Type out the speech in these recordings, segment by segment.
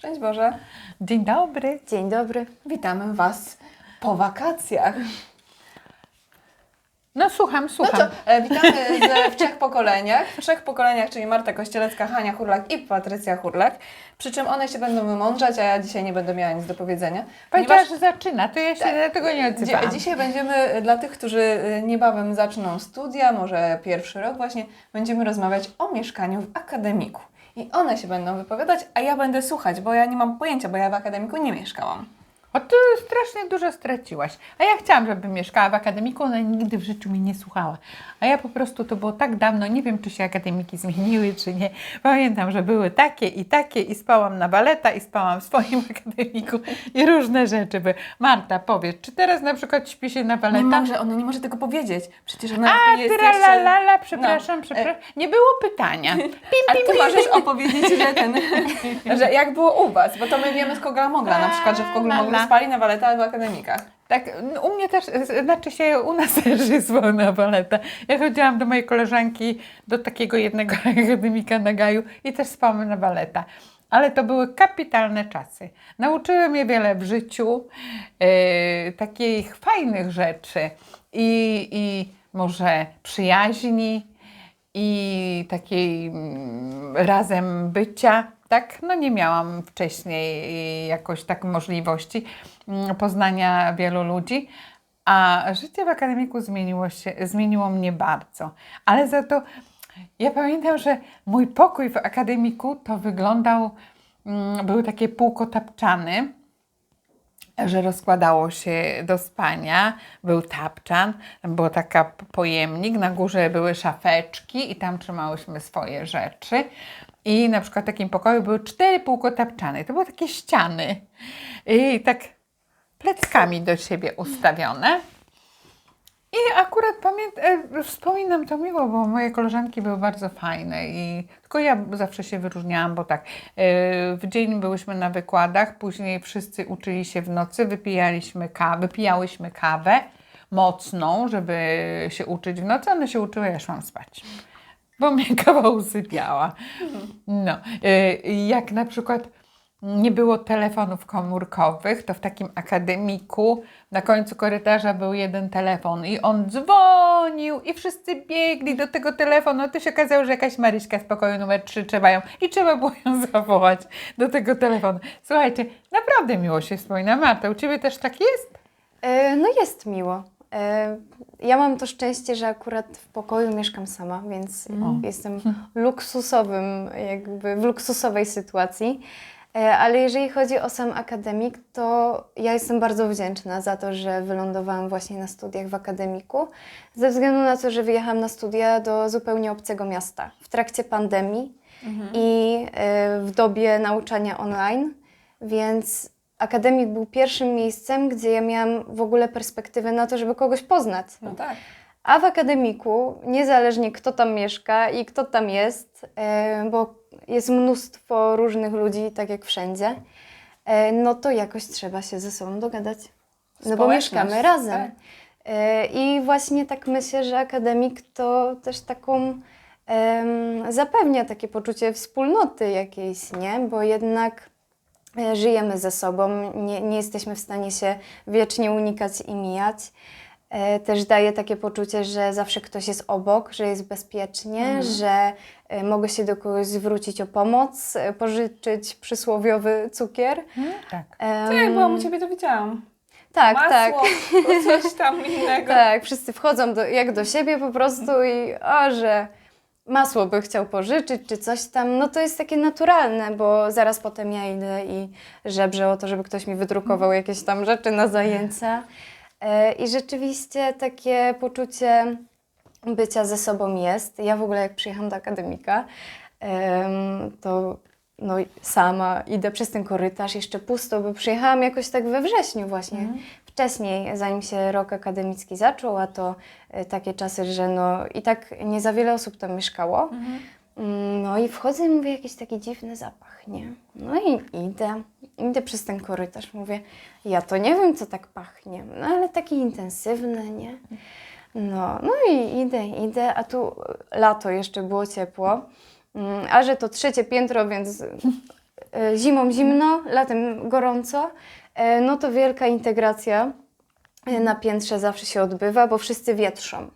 Szczęść Boże. Dzień dobry. Dzień dobry. Witamy Was po wakacjach. No słucham, No słucham. to e, witamy ze, w trzech pokoleniach. W trzech pokoleniach, czyli Marta Kościelecka, Hania Hurlak i Patrycja Hurlak. Przy czym one się będą wymądrzać, a ja dzisiaj nie będę miała nic do powiedzenia. Powiedziała, że zaczyna, to ja się dlatego nie Dzi- odzywałam. Dzisiaj będziemy, e, dla tych, którzy e, niebawem zaczną studia, może pierwszy rok właśnie, będziemy rozmawiać o mieszkaniu w akademiku. I one się będą wypowiadać, a ja będę słuchać, bo ja nie mam pojęcia, bo ja w akademiku nie mieszkałam. O, ty strasznie dużo straciłaś. A ja chciałam, żeby mieszkała w akademiku, ona nigdy w życiu mnie nie słuchała. A ja po prostu, to było tak dawno, nie wiem, czy się akademiki zmieniły, czy nie. Pamiętam, że były takie i takie i spałam na baleta i spałam w swoim akademiku i różne rzeczy były. Marta, powiedz, czy teraz na przykład śpi się na Nie baleta? może, ona nie może tego powiedzieć. Przecież ona A, jest tyra la jeszcze... la la, przepraszam, No, przepraszam. Nie było pytania. A ty możesz opowiedzieć, że ten, że jak było u Was, bo to my wiemy z Kogla Mogla, na przykład, że w Koglu La, Spali na waleta albo akademikach. Tak, no, u mnie też, znaczy się u nas też jest wolna baleta. Ja chodziłam do mojej koleżanki, do takiego jednego akademika na Gaju i też spałam na baleta. Ale to były kapitalne czasy. Nauczyły mnie wiele w życiu, e, takich fajnych rzeczy i, i może przyjaźni i takiej mm, razem bycia, tak? No nie miałam wcześniej jakoś tak możliwości mm, poznania wielu ludzi, a życie w akademiku zmieniło się, zmieniło mnie bardzo. Ale za to ja pamiętam, że mój pokój w akademiku to wyglądał, mm, były takie półkotapczany, że rozkładało się do spania, był tapczan, był taka p- pojemnik, na górze były szafeczki i tam trzymałyśmy swoje rzeczy. I na przykład w takim pokoju były cztery półkotapczany, to były takie ściany i tak pleckami do siebie ustawione. I akurat pamięt, e, wspominam to miło, bo moje koleżanki były bardzo fajne i tylko ja zawsze się wyróżniałam, bo tak, e, w dzień byłyśmy na wykładach, później wszyscy uczyli się w nocy, wypijaliśmy kawę, wypijałyśmy kawę mocną, żeby się uczyć w nocy, one się uczyły, ja szłam spać. Bo mnie kawa usypiała. No, e, jak na przykład nie było telefonów komórkowych, to w takim akademiku na końcu korytarza był jeden telefon i on dzwonił i wszyscy biegli do tego telefonu. To się okazało, że jakaś Maryśka z pokoju numer 3 trzeba ją i trzeba było ją zawołać do tego telefonu. Słuchajcie, naprawdę miło się wspomina. Marta, u Ciebie też tak jest? E, no jest miło. E, ja mam to szczęście, że akurat w pokoju mieszkam sama, więc jestem luksusowym, jakby w luksusowej sytuacji. E, ale jeżeli chodzi o sam akademik, to ja jestem bardzo wdzięczna za to, że wylądowałam właśnie na studiach w akademiku, ze względu na to, że wyjechałam na studia do zupełnie obcego miasta w trakcie pandemii i e, w dobie nauczania online, więc akademik był pierwszym miejscem, gdzie ja miałam w ogóle perspektywę na to, żeby kogoś poznać. No tak. A w akademiku, niezależnie kto tam mieszka i kto tam jest, e, bo jest mnóstwo różnych ludzi, tak jak wszędzie, e, no to jakoś trzeba się ze sobą dogadać. No bo mieszkamy razem. tak. E, I właśnie tak myślę, że akademik to też taką zapewnia takie poczucie wspólnoty jakiejś, nie? Bo jednak e, żyjemy ze sobą, nie, nie jesteśmy w stanie się wiecznie unikać i mijać. E, Też daje takie poczucie, że zawsze ktoś jest obok, że jest bezpiecznie, że e, mogę się do kogoś zwrócić o pomoc, e, pożyczyć przysłowiowy cukier. Tak. To jak byłam u Ciebie, to widziałam. Tak, tak. Masło, coś tam innego. Tak, wszyscy wchodzą do, jak do siebie po prostu i o, że masło by chciał pożyczyć czy coś tam, no to jest takie naturalne, bo zaraz potem ja idę i żebrzę o to, żeby ktoś mi wydrukował jakieś tam rzeczy na zajęcia. E, I rzeczywiście takie poczucie bycia ze sobą jest. Ja w ogóle jak przyjechałam do akademika, em, to no, sama idę przez ten korytarz, jeszcze pusto, bo przyjechałam jakoś tak we wrześniu właśnie, wcześniej, zanim się rok akademicki zaczął, a to e, takie czasy, że no i tak nie za wiele osób tam mieszkało. Mm, No i wchodzę i mówię, jakiś taki dziwny zapach, nie? No i idę, idę przez ten korytarz, mówię, ja to nie wiem, co tak pachnie, no ale taki intensywny, nie? No, no i idę, idę, a tu lato jeszcze było ciepło, mm, a że to trzecie piętro, więc e, zimą zimno, latem gorąco, e, no to wielka integracja e, na piętrze zawsze się odbywa, bo wszyscy wietrzą.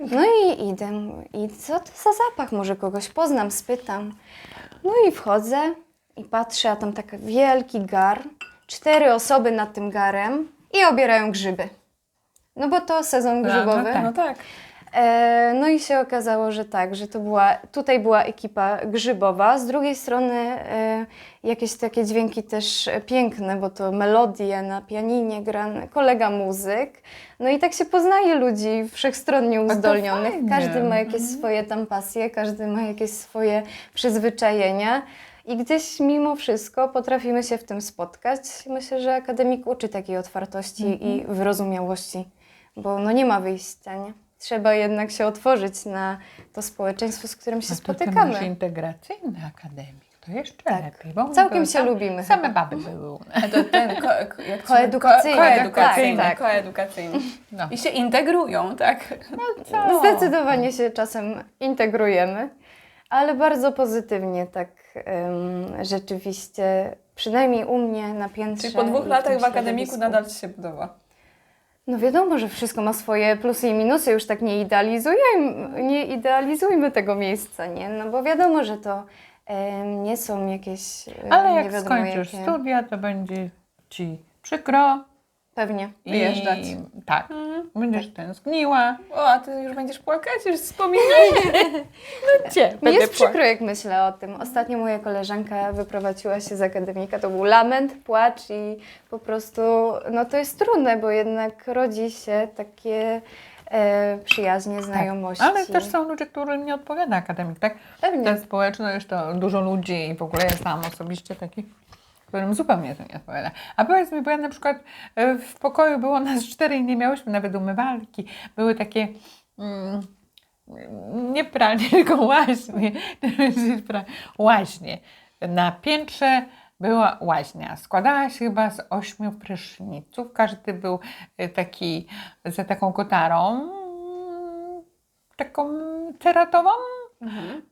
No i idę, i co to za zapach? Może kogoś poznam, spytam. No i wchodzę i patrzę, a tam taki wielki gar, cztery osoby nad tym garem i obierają grzyby. No bo to sezon No, no grzybowy. tak. No tak. E, no i się okazało, że tak, że to była, tutaj była ekipa grzybowa, z drugiej strony e, jakieś takie dźwięki też piękne, bo to melodie na pianinie grane, kolega muzyk. No i tak się poznaje ludzi wszechstronnie uzdolnionych. Każdy ma jakieś swoje tam pasje, każdy ma jakieś swoje przyzwyczajenia. I gdzieś mimo wszystko potrafimy się w tym spotkać. Myślę, że akademik uczy takiej otwartości i wyrozumiałości, bo no nie ma wyjścia, nie? Trzeba jednak się otworzyć na to społeczeństwo, z którym się A to ty spotykamy. masz integracyjny akademik. To jeszcze Tak. lepiej. Bo Całkiem to się sam- lubimy Same baby były. A to ten ko, ko, jak to Koedukacyjny, Ko, koedukacyjny, tak, tak. koedukacyjny. No. I się integrują, tak? Co? Zdecydowanie się czasem integrujemy, ale bardzo pozytywnie tak em, rzeczywiście, przynajmniej u mnie na piętrze. Czyli po dwóch latach w akademiku nadal Ci się podoba. No wiadomo, że wszystko ma swoje plusy i minusy, już tak nie idealizujemy, nie idealizujmy tego miejsca, nie? No bo wiadomo, że to em, nie są jakieś em, Ale nie jak wiadomo skończysz jakie... studia, to będzie ci przykro. Pewnie. i- Wyjeżdżać. Tak. Będziesz tęskniła. O, a Ty już będziesz płakać, już wspominaj. Gdzie? Mi jest przykro, jak myślę o tym. Ostatnio moja koleżanka wyprowadziła się z akademika. To był lament, płacz i po prostu, no to jest trudne, bo jednak rodzi się takie e, przyjaźnie, znajomości. Tak. Ale też są ludzie, którym nie odpowiada akademik, tak? Pewnie. Ta społeczność to dużo ludzi i w ogóle ja sam osobiście taki, którym zupełnie to nie odpowiada. A powiedz mi, bo ja na przykład e, w pokoju było nas cztery i nie miałyśmy nawet umywalki. Były takie mm, nie pralnie, tylko łaźnie. łaźnie. Na piętrze była łaźnia. Składała się chyba z ośmiu pryszniców. Każdy był e, taki za taką kotarą, mm, taką ceratową.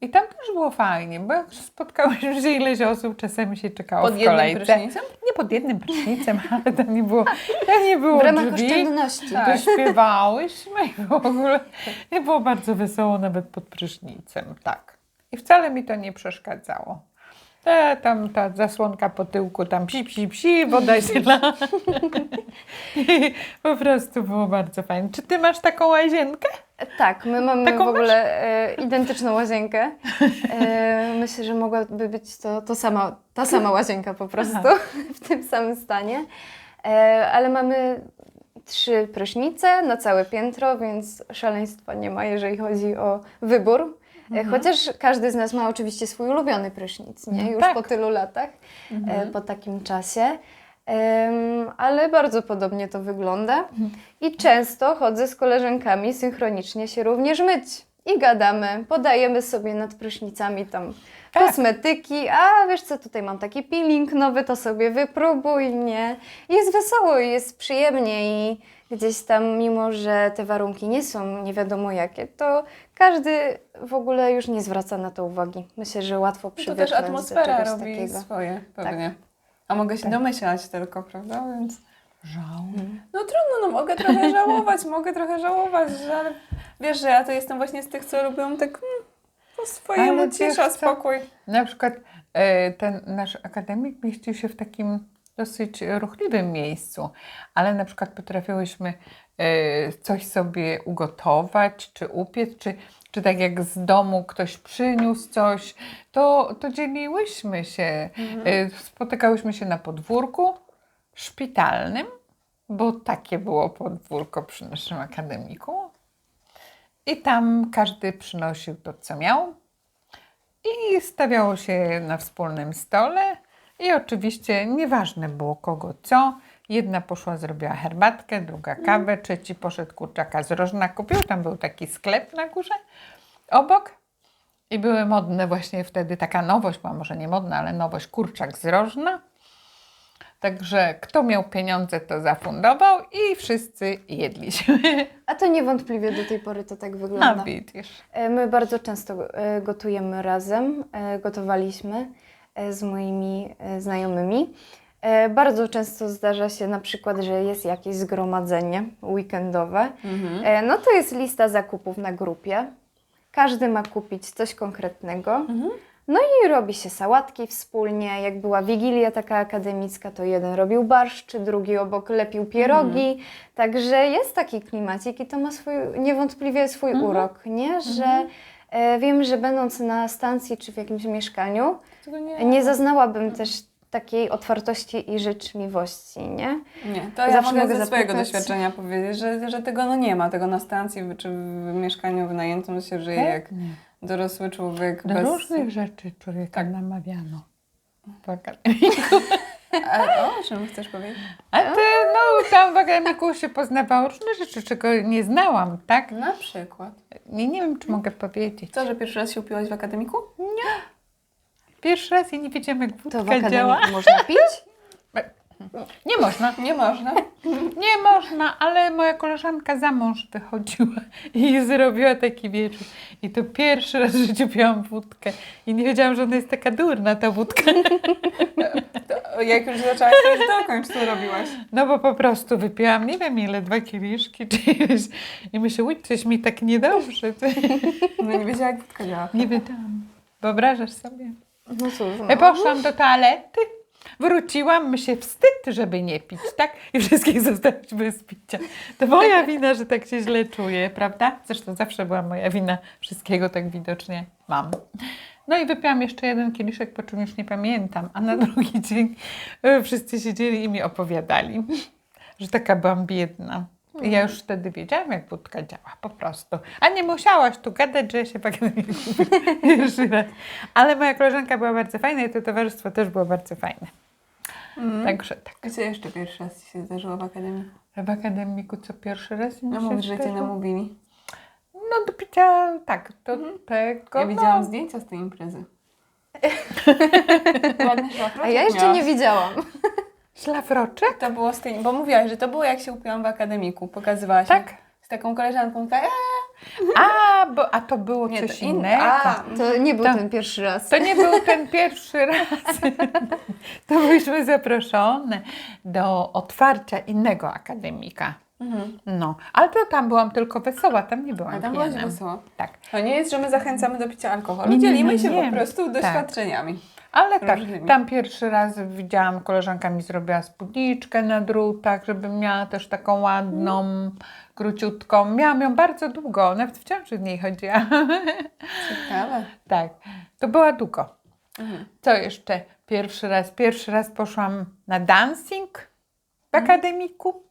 I tam też było fajnie, bo jak spotkałyśmy się ileś osób, czasami się czekało Pod w jednym kolejce. prysznicem? Nie pod jednym prysznicem, ale tam nie było, tam nie było W ramach drzwi. oszczędności. To śpiewałyśmy i w ogóle nie było bardzo wesoło nawet pod prysznicem, tak. I wcale mi to nie przeszkadzało. Ta, tam ta zasłonka po tyłku, tam psi, psi, psi, woda się la. Po prostu było bardzo fajnie. Czy ty masz taką łazienkę? Tak, my mamy Taką w ogóle e, identyczną łazienkę. E, myślę, że mogłaby być to, to sama, ta sama łazienka po prostu w tym samym stanie. E, ale mamy trzy prysznice na całe piętro, więc szaleństwa nie ma, jeżeli chodzi o wybór. E, Chociaż każdy z nas ma oczywiście swój ulubiony prysznic, nie? No Już tak. po tylu latach, e, po takim czasie. Em, ale bardzo podobnie to wygląda. I często chodzę z koleżankami synchronicznie się również myć. I gadamy, podajemy sobie nad prysznicami tam Tak. kosmetyki, a wiesz co, tutaj mam taki peeling nowy, to sobie wypróbuj, nie? Jest wesoło i jest przyjemnie i gdzieś tam, mimo że te warunki nie są nie wiadomo jakie, to każdy w ogóle już nie zwraca na to uwagi. Myślę, że łatwo No to przywyknąć też atmosfera robi takiego. swoje, pewnie. A mogę się domyślać tylko, prawda? Więc... Żał. No trudno, no mogę trochę żałować, mogę trochę żałować, że ale wiesz, że ja to jestem właśnie z tych, co lubią tak mm, po swojemu wiesz cisza, co? spokój. Na przykład e, ten nasz akademik mieścił się w takim dosyć ruchliwym miejscu, ale na przykład potrafiłyśmy e, coś sobie ugotować, czy upiec, czy, czy tak jak z domu ktoś przyniósł coś, to, to dzieliłyśmy się. E, spotykałyśmy się na podwórku szpitalnym, bo takie było podwórko przy naszym akademiku. I tam każdy przynosił to, co miał. I stawiało się na wspólnym stole i oczywiście nieważne było kogo co. Jedna poszła, zrobiła herbatkę, druga kawę, trzeci poszedł kurczaka z rożna kupił. Tam był taki sklep na górze obok. I były modne właśnie wtedy, taka nowość, była może nie modna, ale nowość, kurczak z rożna. Także kto miał pieniądze, to zafundował i wszyscy jedliśmy. A to niewątpliwie do tej pory to tak wygląda. widzisz. E, My bardzo często e, gotujemy razem, e, gotowaliśmy. z moimi znajomymi. Bardzo często zdarza się na przykład, że jest jakieś zgromadzenie weekendowe. Mhm. No to jest lista zakupów na grupie. Każdy ma kupić coś konkretnego. Mhm. No i robi się sałatki wspólnie. Jak była wigilia taka akademicka, to jeden robił barszcz, drugi obok lepił pierogi. Mhm. Także jest taki klimacik i to ma swój, niewątpliwie swój Mhm. urok, nie? Że e, wiem, że będąc na stacji czy w jakimś mieszkaniu, nie, nie zaznałabym też takiej otwartości i życzliwości, nie? Nie, to ja Zawsze mogę mogę ze swojego doświadczenia powiedzieć, że, że tego no nie ma, tego na stacji czy w mieszkaniu wynajętym się żyje jak Pewnie. dorosły człowiek Do bez... różnych rzeczy człowieka Tak. namawiano. w akademii. A, o czym chcesz powiedzieć? A ty, no tam w akademiku się poznawało różne rzeczy, czego nie znałam, tak? Na przykład. Nie, nie wiem, czy mogę powiedzieć. Co, że pierwszy raz się upiłaś w akademiku? Pierwszy raz i nie wiedziałam, jak To w wódka akademiku działa. można pić? Nie można. Nie można. Nie można, ale moja koleżanka za mąż wychodziła i zrobiła taki wieczór. I to pierwszy raz w życiu piłam wódkę. I nie wiedziałam, że ona jest taka durna, ta wódka. To, jak już zaczęłaś, to już dokończ, co robiłaś. No bo po prostu wypiłam, nie wiem ile, dwa kieliszki czy ileś. I myślę, uj, coś mi tak niedobrze. No nie wiedziała, jak wódka działa. Nie wiedziałam. Wyobrażasz sobie? No no. Poszłam do toalety, wróciłam, my się wstyd, żeby nie pić, tak? I wszystkich zostawić bez picia. To moja wina, że tak się źle czuję, prawda? Zresztą zawsze była moja wina, wszystkiego tak widocznie mam. No i wypiłam jeszcze jeden kieliszek, po czym już nie pamiętam, a na drugi dzień e, wszyscy siedzieli i mi opowiadali, że taka byłam biedna. I ja już wtedy wiedziałam, jak wódka działa, po prostu. A nie musiałaś tu gadać, że ja się w akademii gubię pierwszy raz. Ale moja koleżanka była bardzo fajna i to towarzystwo też było bardzo fajne. Mhm. Także tak. Gdzie jeszcze pierwszy raz ci się zdarzyło w akademii? W akademiku co pierwszy raz No mówisz, że cię namówili. No do picia, tak, do tego. Ja widziałam no, zdjęcia z tej imprezy. Ładny A ja jeszcze miałaś. nie widziałam. Szlafroczek? To było z tej, bo mówiłaś, że to było jak się upiłam w akademiku. Pokazywałaś Tak. mi z taką koleżanką. Tak, A, bo, a to było nie, coś to in- innego. A, To nie był Tak. ten pierwszy raz. To nie był ten pierwszy raz. To byliśmy zaproszone do otwarcia innego akademika. mhm. No, ale to tam byłam tylko wesoła, tam nie byłam A tam byłaś wesoła. Tak. To nie jest, że my zachęcamy do picia alkoholu. Nie, Dzielimy się nie. po prostu Tak. Ale tak, Różnymi. tam pierwszy raz widziałam, koleżanka mi zrobiła spódniczkę na drutach, żeby miała też taką ładną, króciutką. Miałam ją bardzo długo, nawet w ciąży w niej chodziła. Ciekawe. tak, to była długo. Mhm. Co jeszcze? Pierwszy raz, pierwszy raz poszłam na dancing w akademiku.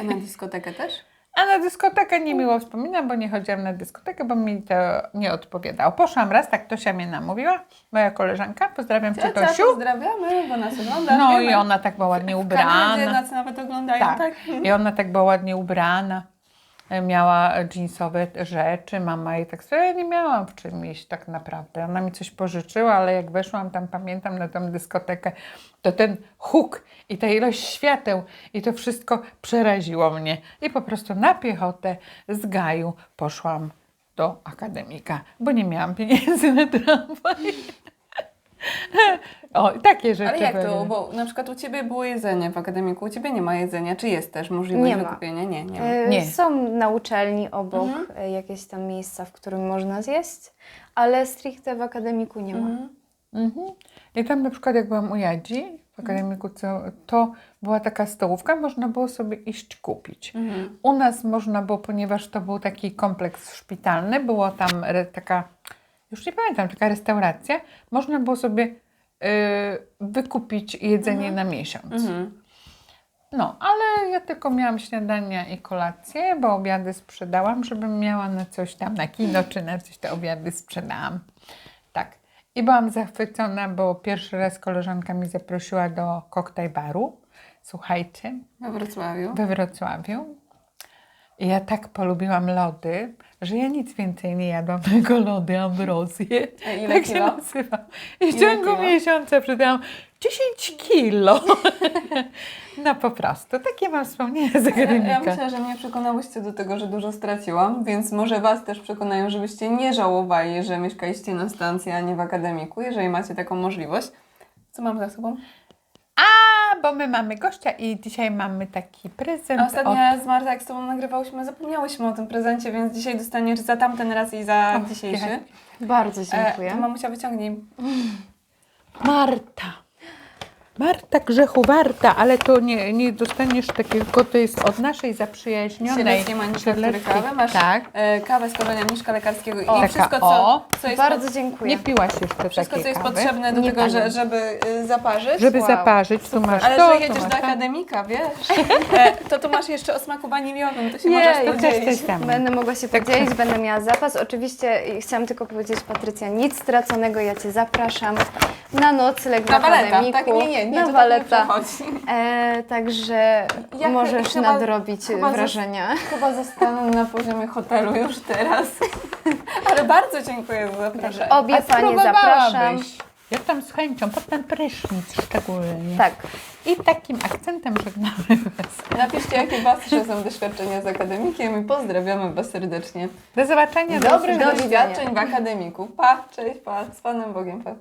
A na dyskotekę też? A na dyskotekę niemiło wspominam, bo nie chodziłam na dyskotekę, bo mi to nie odpowiadało. Poszłam raz, tak Tosia mnie namówiła, moja koleżanka, pozdrawiam Cię Ciocia, Tosiu. pozdrawiamy, bo nas oglądasz. No wiemy. i ona tak była ładnie W Kanadzie ubrana. nas nawet oglądają, tak? Tak. I ona tak była ładnie ubrana. E, Miała jeansowe rzeczy, mama jej tak sobie, ja nie miałam w czym iść tak naprawdę. Ona mi coś pożyczyła, ale jak weszłam tam, pamiętam, na tą dyskotekę, to ten huk i ta ilość świateł i to wszystko przeraziło mnie. I po prostu na piechotę z gaju poszłam do akademika, bo nie miałam pieniędzy na tramwaj. O, takie rzeczy. Ale jak to? były. Bo na przykład u Ciebie było jedzenie w akademiku, u Ciebie nie ma jedzenia. Czy jest też możliwość Nie ma. wykupienia? Nie, nie ma. E, Nie. Są na uczelni obok e, jakieś tam miejsca, w którym można zjeść, ale stricte w akademiku nie ma. Mhm. Mhm. I tam na przykład jak byłam u Jadzi w akademiku, co, to była taka stołówka, można było sobie iść kupić. Mhm. U nas można było, ponieważ to był taki kompleks szpitalny, było tam re, taka, już nie pamiętam, taka restauracja, można było sobie wykupić jedzenie na miesiąc. Mhm. No, ale ja tylko miałam śniadania i kolację, bo obiady sprzedałam, żebym miała na coś tam, na kino czy na coś, te obiady sprzedałam. Tak. I byłam zachwycona, bo pierwszy raz koleżanka mi zaprosiła do koktajl baru. Słuchajcie, We Wrocławiu. we Wrocławiu. Ja tak polubiłam lody, że ja nic więcej nie jadłam, tylko lody ambrozje. A ile tak się kilo? nazywa. I w ciągu kilo? miesiąca przydałam 10 kilo. No po prostu, takie mam wspomnienia z Ja, ja akademika. myślę, że mnie przekonałyście do tego, że dużo straciłam, więc może Was też przekonają, żebyście nie żałowali, że mieszkaliście na stacji, a nie w akademiku, jeżeli macie taką możliwość. Co mam za sobą? Bo my mamy gościa i dzisiaj mamy taki prezent. A ostatnio raz z Marta, jak z Tobą nagrywałyśmy, zapomniałyśmy o tym prezencie, więc dzisiaj dostaniesz za tamten raz i za O, dzisiejszy. jak- Bardzo E, dziękuję. to mamusia wyciągnij. Marta. Marta grzechu warta, ale to nie, nie dostaniesz takiego, to jest od naszej zaprzyjaźnionej Sieleckiej manikatury Sieleckiej- kawy. Masz Tak. e, kawę z korzenia miszka lekarskiego i taka wszystko, co, o. co jest, Bardzo pod, dziękuję. Nie piłaś jeszcze wszystko, takiej co jest kawy. potrzebne do Nie tego, że, pamiętam. żeby y, zaparzyć. Żeby Wow. zaparzyć, tu masz Ale to, że tu jedziesz masz do tam. akademika, wiesz, e, to tu masz jeszcze o smaku waniliowym, to się Jej, możesz to To też podzielić. coś tam. Będę mogła się podzielić, będę miała zapas. Oczywiście i chciałam tylko powiedzieć, Patrycja, nic straconego, ja Cię zapraszam na nocleg Na w akademiku. tak? Nie, nie, nie, na to waleta. tak nie przechodzi. e, także Ja możesz chyba- nadrobić chyba wrażenia. Chyba zostanę na poziomie hotelu już teraz. Ale bardzo dziękuję za zaproszenie. Obie A panie zapraszam. Ja tam z chęcią, pod ten prysznic szczególnie. Tak. I takim akcentem żegnamy Was. Napiszcie, jakie Wasze są doświadczenia z akademikiem i pozdrawiamy Was serdecznie. Do zobaczenia. do Dobrych Do doświadczeń w akademiku. Pa, cześć, pa, z Panem Bogiem, pa.